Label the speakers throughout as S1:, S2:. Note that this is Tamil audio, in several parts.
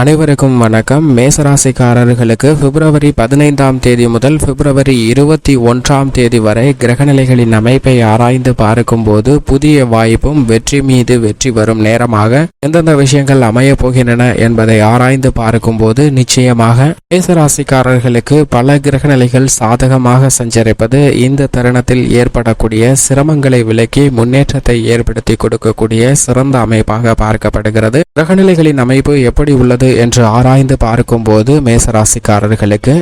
S1: அனைவருக்கும் வணக்கம். மேசராசிக்காரர்களுக்கு பிப்ரவரி பதினைந்தாம் தேதி முதல் பிப்ரவரி இருபத்தி ஒன்றாம் தேதி வரை கிரகநிலைகளின் அமைப்பை ஆராய்ந்து பார்க்கும்போது புதிய வாய்ப்பும் வெற்றி மீது வெற்றி வரும் நேரமாக எந்தெந்த விஷயங்கள் அமையப் போகின்றன என்பதை ஆராய்ந்து பார்க்கும்போது நிச்சயமாக மேசராசிக்காரர்களுக்கு பல கிரகநிலைகள் சாதகமாக சஞ்சரிப்பது இந்த தருணத்தில் ஏற்படக்கூடிய சிரமங்களை விலக்கி முன்னேற்றத்தை ஏற்படுத்தி கொடுக்கக்கூடிய சிறந்த அமைப்பாக பார்க்கப்படுகிறது. கிரகநிலைகளின் அமைப்பு எப்படி உள்ளது என்று ஆராய்ந்து பார்க்கும்போது மேசராசிக்காரர்களுக்கு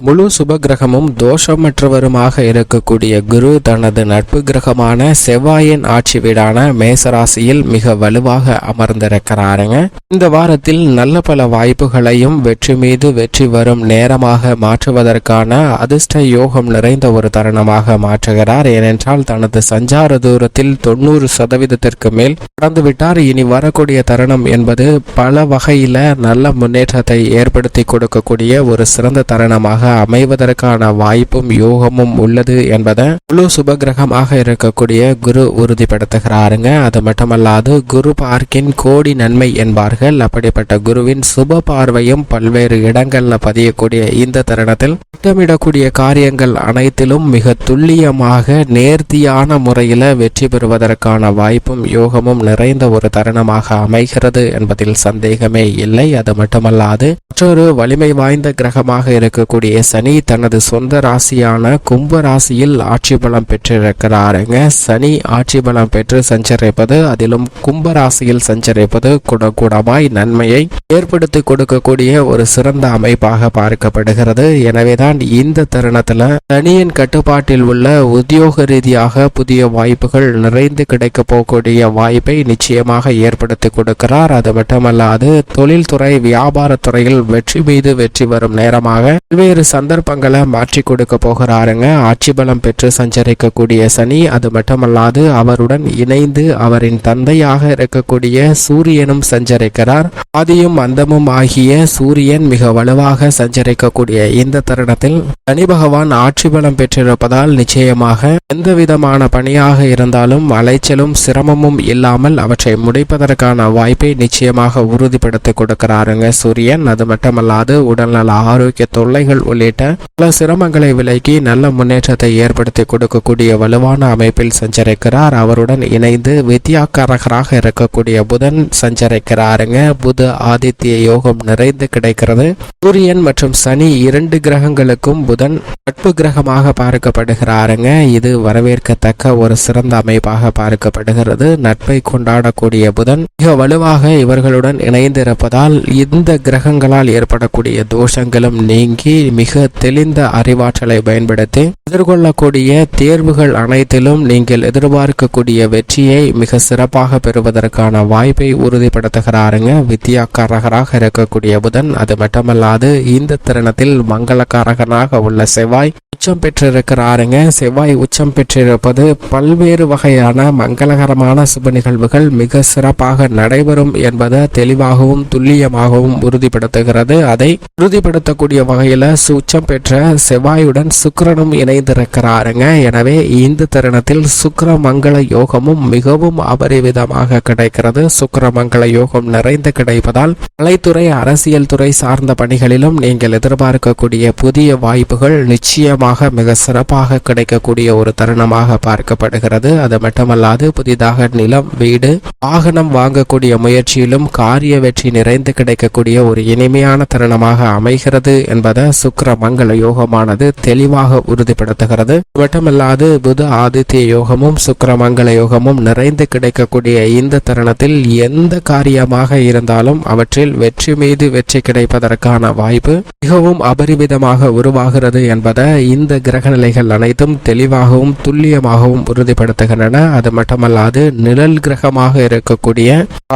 S1: முழு சுபகிரகமும் தோஷமற்றவருமாக இருக்கக்கூடிய குரு தனது நட்பு கிரகமான செவ்வாயின் ஆட்சி வீடான மேசராசியில் மிக வலுவாக அமர்ந்திருக்கிறாருங்க. இந்த வாரத்தில் நல்ல பல வாய்ப்புகளையும் வெற்றி மீது வெற்றி வரும் நேரமாக மாற்றுவதற்கான அதிர்ஷ்ட யோகம் நிறைந்த ஒரு தருணமாக மாற்றுகிறார். ஏனென்றால் தனது சஞ்சார தூரத்தில் தொண்ணூறு சதவீதத்திற்கு மேல் கடந்துவிட்டார். இனி வரக்கூடிய தருணம் என்பது பல வகையில நல்ல முன்னேற்றத்தை ஏற்படுத்தி கொடுக்கக்கூடிய ஒரு சிறந்த தருணமாக அமைவதற்கான வாய்ப்பும் யோகமும் உள்ளது என்பதை முழு சுபகிரகமாக இருக்கக்கூடிய குரு உறுதிப்படுத்துகிறாருங்க. அது மட்டுமல்லாது குரு பார்க்கின் கோடி நன்மை என்பார்கள். அப்படிப்பட்ட குருவின் சுப பார்வையும் பல்வேறு இடங்கள்ல பதியக்கூடிய இந்த தருணத்தில் திட்டமிடக்கூடிய காரியங்கள் அனைத்திலும் மிக துல்லியமாக நேர்த்தியான முறையில் வெற்றி பெறுவதற்கான வாய்ப்பும் யோகமும் நிறைந்த ஒரு தருணமாக அமைகிறது என்பதில் சந்தேகமே இல்லை. அது மட்டுமல்லாது மற்றொரு வலிமை வாய்ந்த கிரகமாக இருக்கக்கூடிய சனி தனது சொந்த ராசியான கும்ப ராசியில் ஆட்சி பலம் பெற்றிருக்கிறாருங்க. சனி ஆட்சி பலம் பெற்று சஞ்சரிப்பது அதிலும் கும்ப ராசியில் சஞ்சரிப்பது குடகுடமாய் நன்மையை ஏற்படுத்தி கொடுக்கக்கூடிய ஒரு சிறந்த அமைப்பாக பார்க்கப்படுகிறது. எனவேதான் இந்த தருணத்துல சனியின் கட்டுப்பாட்டில் உள்ள உத்தியோக ரீதியாக புதிய வாய்ப்புகள் நிறைந்து கிடைக்க போகக்கூடிய வாய்ப்பை நிச்சயமாக ஏற்படுத்தி கொடுக்கிறார். அது மட்டுமல்லாது தொழில்துறை வியாபாரத்துறையில் வெற்றி மீது வெற்றி வரும் நேரமாக பல்வேறு சந்தர்ப்பங்களை மாற்றி கொடுக்க போகிறாருங்க. ஆட்சி பலம் பெற்று சஞ்சரிக்கக்கூடிய சனி அது மட்டுமல்லாது அவருடன் இணைந்து அவரின் தந்தையாக இருக்கக்கூடிய சூரியனும் சஞ்சரிக்கிறார். ஆதியும் அந்தமும் ஆகிய சூரியன் மிக வலுவாக சஞ்சரிக்கக்கூடிய இந்த தருணத்தில் சனி பகவான் ஆட்சி பலம் பெற்றிருப்பதால் நிச்சயமாக எந்த விதமான பணியாக இருந்தாலும் அலைச்சலும் சிரமமும் இல்லாமல் அவற்றை முடிப்பதற்கான வாய்ப்பை நிச்சயமாக உறுதிப்படுத்தி கொடுக்கிறாருங்க சூரியன். அது மட்டுமல்லாது உடல்நல ஆரோக்கிய தொல்லைகள் உள்ளிட்ட பல சிரமங்களை விலக்கி நல்ல முன்னேற்றத்தை ஏற்படுத்தி கொடுக்கக்கூடிய வலுவான அமைப்பில் சஞ்சரிக்கிறார். அவருடன் இணைந்து வித்யாக்காரகராக இருக்கக்கூடிய புதன் சஞ்சரிக்கிறாருங்க. புத ஆதித்ய யோகம் நிறைந்து கிடைக்கிறது. சூரியன் மற்றும் சனி இரண்டு கிரகங்களுக்கும் புதன் நட்பு கிரகமாக பார்க்கப்படுகிறாருங்க. இது வரவேற்கத்தக்க ஒரு சிறந்த அமைப்பாக பார்க்கப்படுகிறது. நட்பை கொண்டாடக்கூடிய புதன் மிக வலுவாக இவர்களுடன் இணைந்திருப்பதால் இந்த கிரகங்களால் ஏற்படக்கூடிய தோஷங்களும் நீங்கி மிக தெளிந்த அறிவாற்றலை பயன்படுத்தி எதிர்கொள்ளக்கூடிய தேர்வுகள் அனைத்திலும் நீங்கள் எதிர்பார்க்கக்கூடிய வெற்றியை மிக சிறப்பாக பெறுவதற்கான வாய்ப்பை உறுதிப்படுத்துகிறாருங்க. வித்யாக்காரகராக இருக்கக்கூடிய புதன் அது மட்டுமல்லாது இந்த தருணத்தில் மங்களக்காரகனாக உள்ள செவ்வாய் உச்சம் பெற்றிருக்கிறாருங்க. செவ்வாய் உச்சம் பெற்றிருப்பது பல்வேறு வகையான மங்களகரமான சுப நிகழ்வுகள் மிக சிறப்பாக நடைபெறும் என்பதை தெளிவாகவும் துல்லியமாகவும் உறுதிப்படுத்துகிறது. அதை உறுதிப்படுத்தக்கூடிய வகையில உச்சம் பெற்ற செவ்வாயுடன் சுக்கரனும் இணைந்திருக்கிறாருங்க. எனவே இந்த தருணத்தில் சுக்கர மங்கள யோகமும் மிகவும் அபரிவிதமாக கிடைக்கிறது. சுக்கர மங்கள யோகம் நிறைந்து கிடைப்பதால் கலைத்துறை அரசியல் துறை சார்ந்த பணிகளிலும் நீங்கள் எதிர்பார்க்கக்கூடிய புதிய வாய்ப்புகள் நிச்சயமாக மிக சிறப்பாக கிடைக்கக்கூடிய ஒரு தருணமாக பார்க்கப்படுகிறது. அது மட்டுமல்லாது புதிதாக நிலம் வீடு வாகனம் வாங்கக்கூடிய முயற்சியிலும் காரிய வெற்றி நிறைந்து கிடைக்கக்கூடிய ஒரு இனிமையான தருணமாக அமைகிறது என்பதை சுக்கர மங்கள யோகமானது தெளிவாக உறுதிப்படுத்துகிறது. அது மட்டுமல்லாது புத ஆதித்ய யோகமும் சுக்கர மங்கள யோகமும் நிறைந்து கிடைக்கக்கூடிய இந்த தருணத்தில் எந்த காரியமாக இருந்தாலும் அவற்றில் வெற்றி மீது வெற்றி கிடைப்பதற்கான வாய்ப்பு மிகவும் அபரிமிதமாக உருவாகிறது என்பதை இந்த கிரகநிலைகள் அனைத்தும் தெளிவாகவும் துல்லியமாகவும் உறுதிப்படுத்துகின்றன. அது மட்டுமல்லாது நிழல் கிரகமாக இருக்கக்கூடிய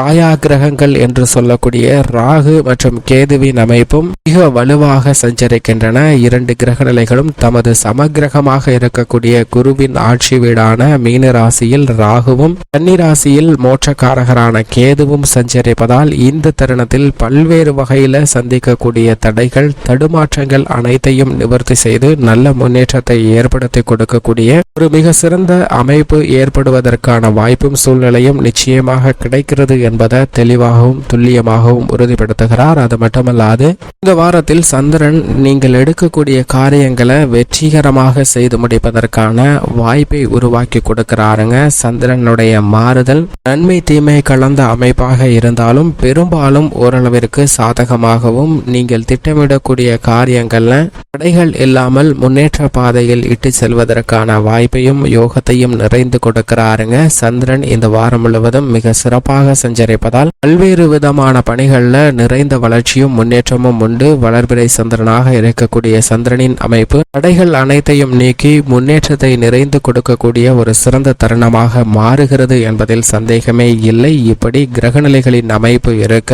S1: ஆயா கிரகங்கள் என்று சொல்லக்கூடிய ராகு மற்றும் கேதுவின் அமைப்பும் மிக வலுவாக சஞ்சரிக்க இருக்கின்றன. இரண்டு கிரக நிலைகளும் தமது சமகிரகமாக இருக்கக்கூடிய குருவின் ஆட்சி வீடான மீன ராசியில் ராகுவும் கன்னிராசியில் மோட்சக்காரகரான கேதுவும் சஞ்சரிப்பதால் இந்த தருணத்தில் பல்வேறு வகையில சந்திக்கக்கூடிய தடைகள் தடுமாற்றங்கள் அனைத்தையும் நிவர்த்தி செய்து நல்ல முன்னேற்றத்தை ஏற்படுத்தி கொடுக்கக்கூடிய ஒரு மிக சிறந்த அமைப்பு ஏற்படுவதற்கான வாய்ப்பும் சூழ்நிலையும் நிச்சயமாக கிடைக்கிறது என்பதை தெளிவாகவும் துல்லியமாகவும் உறுதிப்படுத்துகிறார். அது மட்டுமல்லாது இந்த வாரத்தில் சந்திரன் நீங்கள் எடுக்கக்கூடிய காரியங்களை வெற்றிகரமாக செய்து முடிப்பதற்கான வாய்ப்பை உருவாக்கி கொடுக்கிறாருங்க. சந்திரனுடைய மாறுதல் நன்மை தீமை கலந்த அமைப்பாக இருந்தாலும் பெரும்பாலும் ஓரளவிற்கு சாதகமாகவும் நீங்கள் திட்டமிடக்கூடிய காரியங்கள்ல தடைகள் இல்லாமல் முன்னேற்ற பாதையில் இட்டு செல்வதற்கான வாய்ப்பையும் யோகத்தையும் நிறைந்து கொடுக்கிறாருங்க. சந்திரன் இந்த வாரம் முழுவதும் மிக சிறப்பாக சஞ்சரிப்பதால் பல்வேறு விதமான பணிகள்ல நிறைந்த வளர்ச்சியும் முன்னேற்றமும் உண்டு. வளர்பிறை சந்திரனாக இருக்கக்கூடிய சந்திரனின் அமைப்பு தடைகள் அனைத்தையும் நீக்கி முன்னேற்றத்தை நிறைந்து கொடுக்கக்கூடிய ஒரு சிறந்த தருணமாக மாறுகிறது என்பதில் சந்தேகமே இல்லை. இப்படி கிரகநிலைகளின் அமைப்பு இருக்க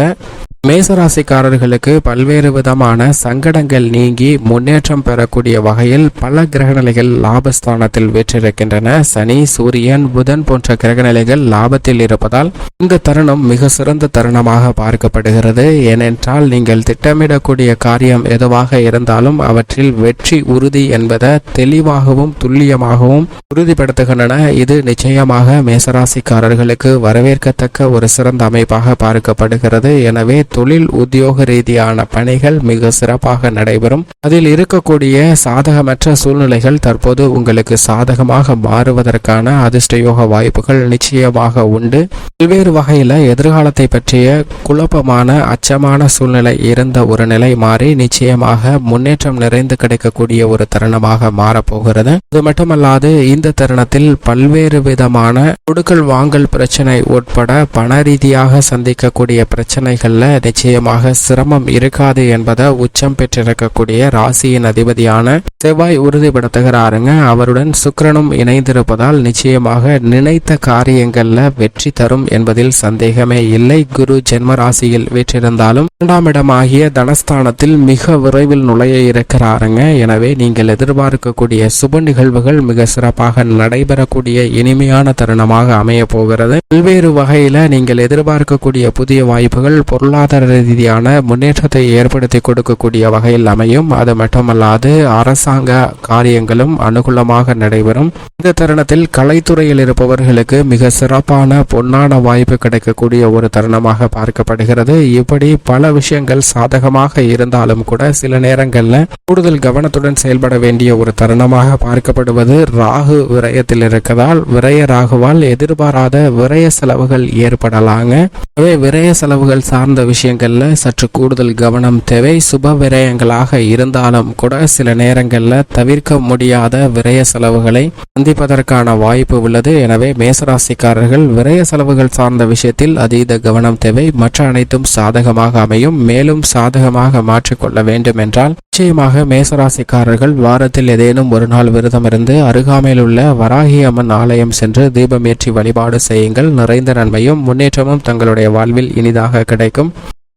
S1: மேசராசிக்காரர்களுக்கு பல்வேறு விதமான சங்கடங்கள் நீங்கி முன்னேற்றம் பெறக்கூடிய வகையில் பல கிரகநிலைகள் லாபஸ்தானத்தில் வெற்றிருக்கின்றன. சனி சூரியன் புதன் போன்ற கிரகநிலைகள் லாபத்தில் இருப்பதால் இந்த தருணம் மிக சிறந்த தருணமாக பார்க்கப்படுகிறது. ஏனென்றால் நீங்கள் திட்டமிடக்கூடிய காரியம் எதுவாக இருந்தாலும் அவற்றில் வெற்றி உறுதி என்பதை தெளிவாகவும் துல்லியமாகவும் உறுதிப்படுத்துகின்றன. இது நிச்சயமாக மேசராசிக்காரர்களுக்கு வரவேற்கத்தக்க ஒரு சிறந்த அமைப்பாக பார்க்கப்படுகிறது. எனவே தொழில் உத்தியோக ரீதியான பணிகள் மிக சிறப்பாக நடைபெறும். அதில் இருக்கக்கூடிய சாதகமற்ற சூழ்நிலைகள் தற்போது உங்களுக்கு சாதகமாக மாறுவதற்கான அதிர்ஷ்டயோக வாய்ப்புகள் நிச்சயமாக உண்டு. பல்வேறு வகையில எதிர்காலத்தை பற்றிய குழப்பமான அச்சமான சூழ்நிலை இருந்த ஒரு நிலை மாறி நிச்சயமாக முன்னேற்றம் நிறைந்து கிடைக்கக்கூடிய ஒரு தருணமாக மாறப்போகிறது. அது மட்டுமல்லாது இந்த தருணத்தில் பல்வேறு விதமான கொடுக்கல் வாங்கல் பிரச்சனை உட்பட பண ரீதியாக சந்திக்கக்கூடிய பிரச்சனைகள்ல நிச்சயமாக சிரமம் இருக்காது என்பதை உச்சம் பெற்றிருக்கக்கூடிய ராசியின் அதிபதியான செவ்வாய் உறுதிப்படுத்துகிறாருங்க. அவருடன் சுக்கிரனும் இணைந்திருப்பதால் நிச்சயமாக நினைத்த காரியங்கள்ல வெற்றி தரும் என்பதில் சந்தேகமே இல்லை. குரு ஜென்ம ராசியில் வெற்றிருந்தாலும் இரண்டாம் இடமாகிய தனஸ்தானத்தில் மிக விரைவில் நுழைய இருக்கிறாருங்க. எனவே நீங்கள் எதிர்பார்க்கக்கூடிய சுப நிகழ்வுகள் மிக சிறப்பாக நடைபெறக்கூடிய இனிமையான தருணமாக அமைய போகிறது. பல்வேறு வகையில நீங்கள் எதிர்பார்க்கக்கூடிய புதிய வாய்ப்புகள் பொருளாதார ரீதியான முன்னேற்றத்தை ஏற்படுத்தி கொடுக்கக்கூடிய வகையில் அமையும் அது மட்டுமல்லாது அரசாங்க காரியங்களும் அனுகூலமாக நடைபெறும் இந்த தருணத்தில் கலைத்துறையில் இருப்பவர்களுக்கு மிக சிறப்பான பொன்னான வாய்ப்பு கிடைக்கக்கூடிய ஒரு தருணமாக பார்க்கப்படுகிறது. இப்படி பல விஷயங்கள் சாதகமாக இருந்தாலும் கூட சில நேரங்களில் கூடுதல் கவனத்துடன் செயல்பட வேண்டிய ஒரு தருணமாக பார்க்கப்படுவது ராகு விரயத்தில் இருக்கதால் விரய ராகுவால் எதிர்பாராத விரய செலவுகள் ஏற்படலாங்க. எனவே விரய செலவுகள் சார்ந்த விஷயங்கள்ல சற்று கூடுதல் கவனம் தேவை. சுப விரயங்களாக இருந்தாலும் கூட சில நேரங்கள்ல தவிர்க்க முடியாத விரய செலவுகளை சந்திப்பதற்கான வாய்ப்பு உள்ளது. எனவே மேசராசிக்காரர்கள் விரய செலவுகள் சார்ந்த விஷயத்தில் அதீத கவனம் தேவை. மற்ற அனைத்தும் சாதகமாக அமையும். மேலும் சாதகமாக மாற்றிக்கொள்ள வேண்டும் என்றால் நிச்சயமாக மேசராசிக்காரர்கள் வாரத்தில் ஏதேனும் ஒரு நாள் விரதம் இருந்து அருகாமையில் உள்ள வராகி அம்மன் ஆலயம் சென்று தீபமேற்றி வழிபாடு செய்யுங்கள். நிறைந்த நன்மையும் முன்னேற்றமும் தங்களுடைய வாழ்வில் இனிதாக கிடைக்கும்.